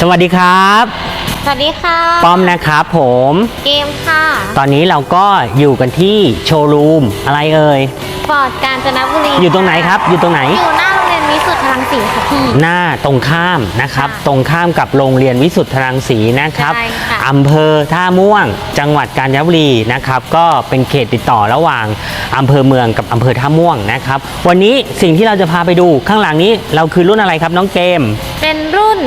สวัสดีครับ สวัสดีค่ะ ป้อมนะครับผม เกมค่ะ ตอนนี้เราก็อยู่กันที่โชว์รูมอะไรเอ่ยฟอร์ดกาญจนบุรีอยู่ตรงไหนครับ อยู่ตรงไหน อยู่หน้าโรงเรียนวิสุทธิ์ทางสีค่ะพี่ หน้าตรงข้ามนะครับ ค่ะตรงข้ามกับโรงเรียนวิสุทธรังสีนะครับ ใช่ค่ะ อำเภอท่าม่วง จังหวัดกาญจนบุรีนะครับ ก็เป็นเขตติดต่อระหว่างอำเภอเมืองกับอำเภอท่าม่วงนะครับ วันนี้สิ่งที่เราจะพาไปดูข้างหลังนี้เราคือรุ่นอะไรครับน้องเกม เป็นรุ่น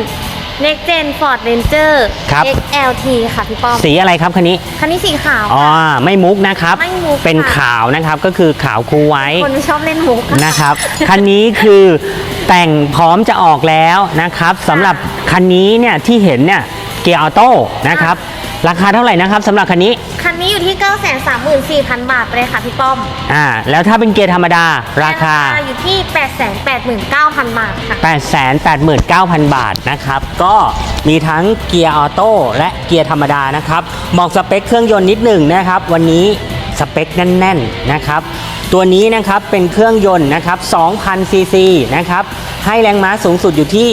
Next Gen Ford Ranger ครับ XLT ค่ะพี่ป้อมสีอะไรครับคันนี้ คันนี้สีขาวอ๋อไม่มุกนะครับ ไม่มุกเป็นค่ะขาวนะครับ ก็คือขาวคูไว้ คนไม่ชอบเล่นมุก นะครับ คันนี้คือแต่งพร้อมจะออกแล้วนะครับสำหรับคันนี้เนี่ยที่เห็นเนี่ยเกียร์ออโต้นะครับ ราคาเท่าไหร่นะครับสำหรับคันนี้ คันนี้อยู่ที่ 934,000 บาทเลยค่ะพี่ป้อมอ่า แล้วถ้าเป็นเกียร์ธรรมดาราคา อยู่ที่ 889,000 บาทค่ะ 889,000 บาทนะครับ ก็มีทั้งเกียร์ออโต้และเกียร์ธรรมดานะครับบอกสเปคเครื่องยนต์นิดหนึ่งนะครับ วันนี้สเปคแน่นๆนะครับ ตัวนี้นะครับเป็นเครื่องยนต์นะครับ2,000ซีซีนะครับให้แรงม้าสูงสุดอยู่ที่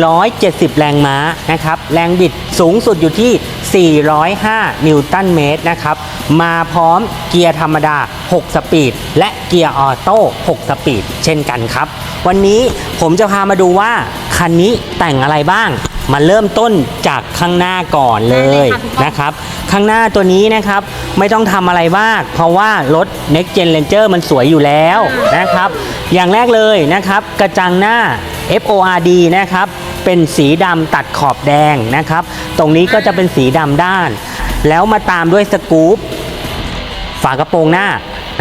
170 แรงม้านะครับแรงบิดสูงสุดอยู่ที่ 405 นิวตันเมตรนะครับมาพร้อมเกียร์ธรรมดา 6 สปีด และเกียร์ออโต้ 6 สปีด เช่นกันครับ วันนี้ผมจะพามาดูว่า คันนี้แต่งอะไรบ้าง มาเริ่มต้นจากข้างหน้าก่อนเลได้เลยยค่ะพี่ป้อมนะครับ ข้างหน้าตัวนี้นะครับ ไม่ต้องทำอะไรมาก เพราะว่ารถ Next Gen Ranger มันสวยอยู่แล้วนะครับ อย่างแรกเลยนะครับ กระจังหน้า FORD นะครับ เป็นสีดำตัดขอบแดงนะครับ ตรงนี้ก็จะเป็นสีดำด้าน แล้วมาตามด้วยสกู๊ปฝากระโปรงหน้า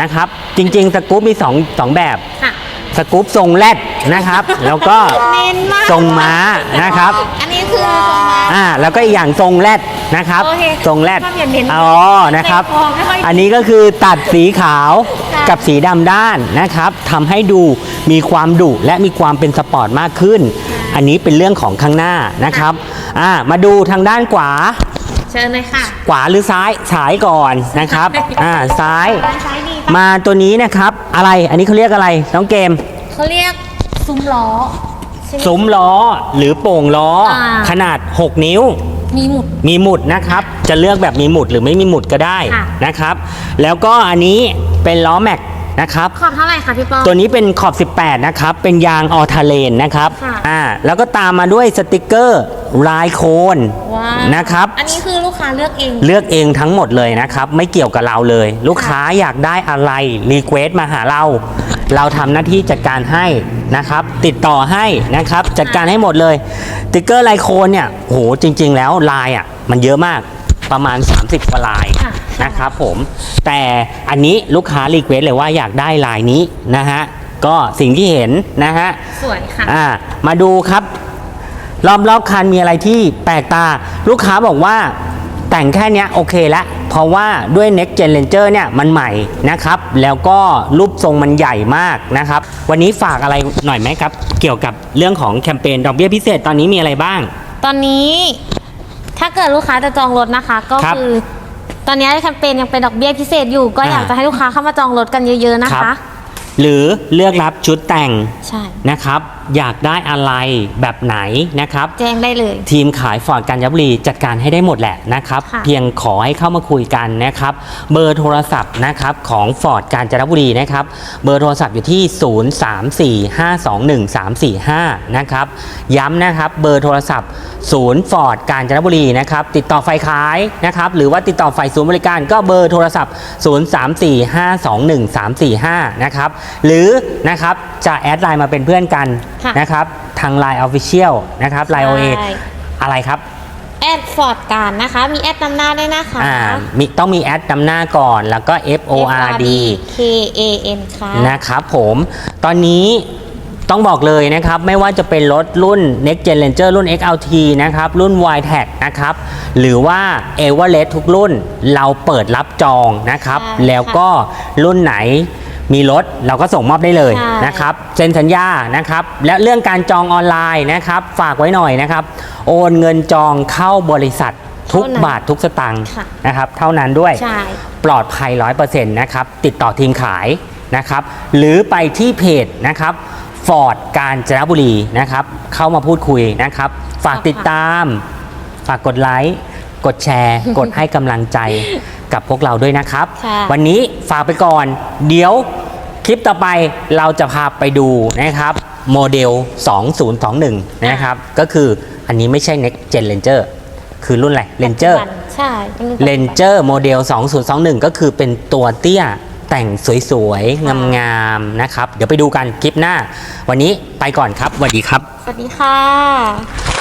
นะครับ จริงๆ สกู๊ปมีสองสองแบบ ค่ะสกู๊ปทรงแรดนะครับ แล้วก็เน้นมากทรงม้านะครับ อันนี้คือทรงม้า อ่าแล้วก็อีกอย่างทรงแรดนะครับโอเคทรงแรดชอบอย่าเน้นอ๋อนะครับใจคอไม่ค่อยดีอันนี้ก็คือตัดสีขาวค่ะ กับสีดำด้านนะครับทำให้ดูมีความดุและมีความเป็นสปอร์ตมากขึ้น อันนี้เป็นเรื่องของข้างหน้านะครับอ่ามาดูทางด้านขวา เชิญเลยค่ะ ขวาหรือซ้ายฉายก่อนนะครับ อ่าซ้าย ด้านซ้ายดีปะมาตัวนี้นะครับ อะไร อันนี้เขาเรียกอะไร น้องเกม เขาเรียกซุ้มล้อใช่ไหม ซุ้มล้อหรือโป่งล้ออ่าขนาด 6 นิ้ว มีหมุด มีหมุดนะครับ จะเลือกแบบมีหมุดหรือไม่มีหมุดก็ได้ค่ะ นะครับ แล้วก็อันนี้เป็นล้อแม็ก นะครับ ขอบเท่าไหร่คะพี่ป้อมตัวนี้เป็นขอบ 18 นะครับ เป็นยางออทาเลนนะครับ ค่ะ อ่า แล้วก็ตามมาด้วยสติกเกอร์ลายโคนว้าวนะครับ อันนี้คือลูกค้าเลือกเอง เลือกเองทั้งหมดเลยนะครับ ไม่เกี่ยวกับเราเลย ลูกค้าอยากได้อะไรรีเควสมาหาเรา เราทำหน้าที่จัดการให้นะครับ ติดต่อให้นะครับ จัดการให้หมดเลยสติ๊กเกอร์ลายโคนเนี่ยโหจริง ๆ แล้วลายอะมันเยอะมาก ประมาณ 30กว่าลายค่ะ นะครับผม แต่อันนี้ลูกค้ารีเควสเลยว่าอยากได้ลายนี้นะฮะ ก็สิ่งที่เห็นนะฮะ สวยค่ะ อ่ามาดูครับรอบๆคันมีอะไรที่แปลกตา ลูกค้าบอกว่าแต่งแค่เนี้ยโอเคแล้วเพราะว่าด้วย Next Gen Ranger เนี่ยมันใหม่นะครับ แล้วก็รูปทรงมันใหญ่มากนะครับ วันนี้ฝากอะไรหน่อยไหมครับ เกี่ยวกับเรื่องของแคมเปญดอกเบี้ยพิเศษตอนนี้มีอะไรบ้าง ตอนนี้ ถ้าเกิดลูกค้าจะจองรถนะคะ ก็ครับคือ ตอนนี้แคมเปญยังเป็นดอกเบี้ยพิเศษอยู่ ก็อ่าอยากจะให้ลูกค้าเข้ามาจองรถกันเยอะ ๆนะครัคะ บ หรือเลือกรับชุดแต่งใช่ นะครับ อยากได้อะไรแบบไหนนะครับ แจ้งได้เลย ทีมขายฟอร์ดกาญจนบุรีจัดการให้ได้หมดแหละนะครับ ค่ะ เพียงขอให้เข้ามาคุยกันนะครับ เบอร์โทรศัพท์นะครับของฟอร์ดกาญจนบุรีนะครับ เบอร์โทรศัพท์อยู่ที่ 0345213345 นะครับ ย้ำนะครับเบอร์โทรศัพท์ศูนย์ฟอร์ดกาญจนบุรีนะครับ ติดต่อไฟขายนะครับ หรือว่าติดต่อไฟศูนย์บริการก็เบอร์โทรศัพท์ 0345213345 นะครับหรือนะครับจะแอดไลน์มาเป็นเพื่อนกันค่ะนะครับทาง Line Official นะครับ Line OA ใช่ อะไรครับแอดฟอร์ดการนะคะ มีแอดนำหน้าด้วยนะคะ อ่ามีต้องมีแอดนำหน้าก่อนแล้วก็ F O R D K A N ค่ะ นะครับผมตอนนี้ต้องบอกเลยนะครับ ไม่ว่าจะเป็นรถรุ่น Next Gen Ranger รุ่น XLT นะครับ รุ่น y t e c นะครับ หรือว่า e v e r e s t ทุกรุ่นเราเปิดรับจองนะครับ ใช่แล้วก็รุ่นไหน มีรถเราก็ส่งมอบได้เลยใช่ นะครับเซ็นสัญญานะครับและเรื่องการจองออนไลน์นะครับฝากไว้หน่อยนะครับ โอนเงินจองเข้าบริษัททุกบาททุกสตางค์ค่ะ นะครับเท่านั้นด้วย ใช่ ปลอดภัย 100%นะครับ ติดต่อทีมขายนะครับ หรือไปที่เพจนะครับฟอร์ดกาญจนบุรีนะครับ เข้ามาพูดคุยนะครับ ฝากติดตาม ฝากกดไลค์กดแชร์ กดให้กำลังใจกับพวกเราด้วยนะครับ ค่ะ วันนี้ฝากไปก่อน เดี๋ยว คลิปต่อไปเราจะพาไปดูนะครับโมเดล 2021 นะครับ ก็คืออันนี้ไม่ใช่ Next Gen Ranger คือรุ่นอะไร Ranger ปัจจุบันใช่ป็นรุ่นปัจจุบันเลนเจอร์โมเดล 2021 ก็คือเป็นตัวเตี้ยแต่งสวยค่ะๆงามๆ นะครับ เดี๋ยวไปดูกันคลิปหน้า วันนี้ไปก่อนครับสวัสดีครับ สวัสดีค่ะ